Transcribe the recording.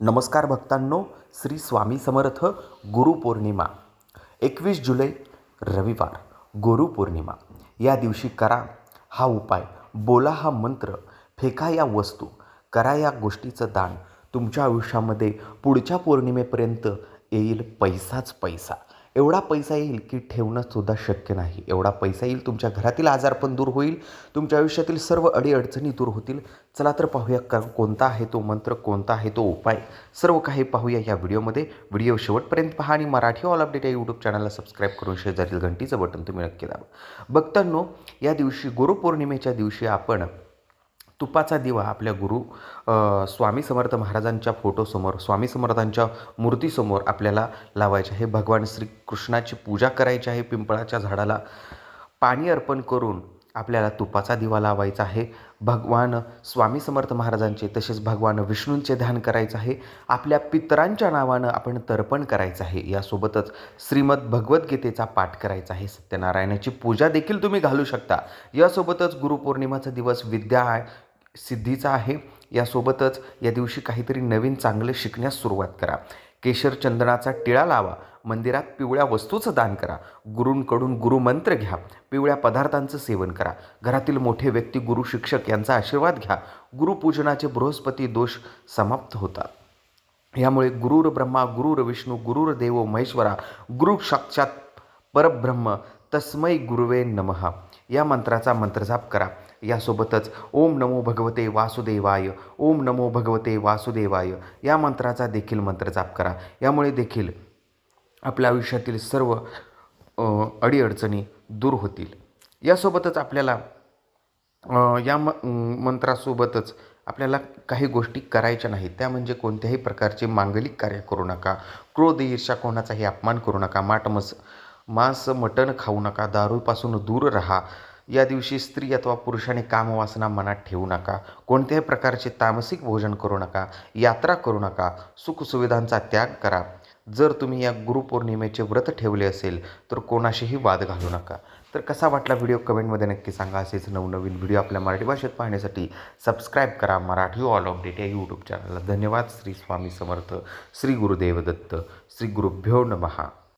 नमस्कार भक्तांनो श्री स्वामी समर्थ गुरुपौर्णिमा एकवीस जुलै रविवार गुरुपौर्णिमा या दिवशी करा हा उपाय बोला हा मंत्र फेका या वस्तू करा या गोष्टीचं दान. तुमच्या आयुष्यामध्ये पुढच्या पौर्णिमेपर्यंत येईल पैसाच पैसा. एवढा पैसा येईल की ठेवणंसुद्धा शक्य नाही. एवढा पैसा येईल तुमच्या घरातील आजार पण दूर होईल तुमच्या आयुष्यातील सर्व अडीअडचणी दूर होतील. चला तर पाहूया का कोणता आहे तो मंत्र कोणता आहे तो उपाय? सर्व काही पाहूया या व्हिडिओमध्ये. व्हिडिओ शेवटपर्यंत पहा आणि मराठी ऑल अपडेट या यूट्यूब चॅनलला सबस्क्राईब करून शेजारील घंटीचं बटन तुम्ही नक्की दाबा. बघतांनो या दिवशी गुरुपौर्णिमेच्या दिवशी आपण तुपाचा दिवा आपल्या गुरु स्वामी समर्थ महाराजांच्या फोटोसमोर स्वामी समर्थांच्या मूर्तीसमोर आपल्याला लावायचे. आहे भगवान श्रीकृष्णाची पूजा करायची आहे पिंपळाच्या झाडाला. पाणी अर्पण करून आपल्याला तुपाचा दिवा लावायचा आहे. भगवान स्वामी समर्थ महाराजांचे तसेच भगवान विष्णूंचे ध्यान करायचं आहे. आपल्या पितरांच्या नावानं आपण तर्पण करायचं आहे. यासोबतच श्रीमद भगवद्गीतेचा पाठ करायचा आहे. सत्यनारायणाची पूजा देखील तुम्ही घालू शकता. यासोबतच गुरुपौर्णिमाचा दिवस विद्या सिद्धीचा आहे. यासोबतच या दिवशी काहीतरी नवीन चांगलं शिकण्यास सुरुवात करा. केशर चंदनाचा टिळा लावा. मंदिरात पिवळ्या वस्तूचं दान करा. गुरूंकडून गुरुमंत्र घ्या. पिवळ्या पदार्थांचं सेवन करा. घरातील मोठे व्यक्ती गुरु शिक्षक यांचा आशीर्वाद घ्या. गुरुपूजनाचे बृहस्पती दोष समाप्त होतात. यामुळे गुरुर ब्रह्मा गुरुर विष्णू गुरुर देव महेश्वरा गुरु साक्षात परब्रह्म तस्मै गुरुवे नमः. या मंत्राचा मंत्रजाप करा. यासोबतच ओम नमो भगवते वासुदेवाय ओम नमो भगवते वासुदेवाय या मंत्राचा देखील मंत्र जाप करा. यामुळे देखील आपल्या आयुष्यातील सर्व अडीअडचणी दूर होतील. यासोबतच आपल्याला या म मंत्रासोबतच आपल्याला काही गोष्टी करायच्या नाहीत. त्या म्हणजे कोणत्याही प्रकारचे मांगलिक कार्य करू नका. क्रोध ईर्षा कोणाचाही अपमान करू नका. माटमस मांस मटण खाऊ नका. दारूपासून दूर राहा. या दिवशी स्त्री अथवा पुरुषाने कामवासना मनात ठेवू नका. कोणत्याही प्रकारचे तामसिक भोजन करू नका. यात्रा करू नका. सुखसुविधांचा त्याग करा. जर तुम्ही या गुरुपौर्णिमेचे व्रत ठेवले असेल तर कोणाशीही वाद घालू नका. तर कसा वाटला व्हिडिओ? कमेंटमध्ये नक्की सांगा. असेच नवनवीन व्हिडिओ आपल्या मराठी भाषेत पाहण्यासाठी सबस्क्राईब करा. मराठी ऑल अपडेट या यूट्यूब चॅनलला धन्यवाद. श्री स्वामी समर्थ. श्री गुरुदेव दत्त श्री गुरुभ्यो नमहा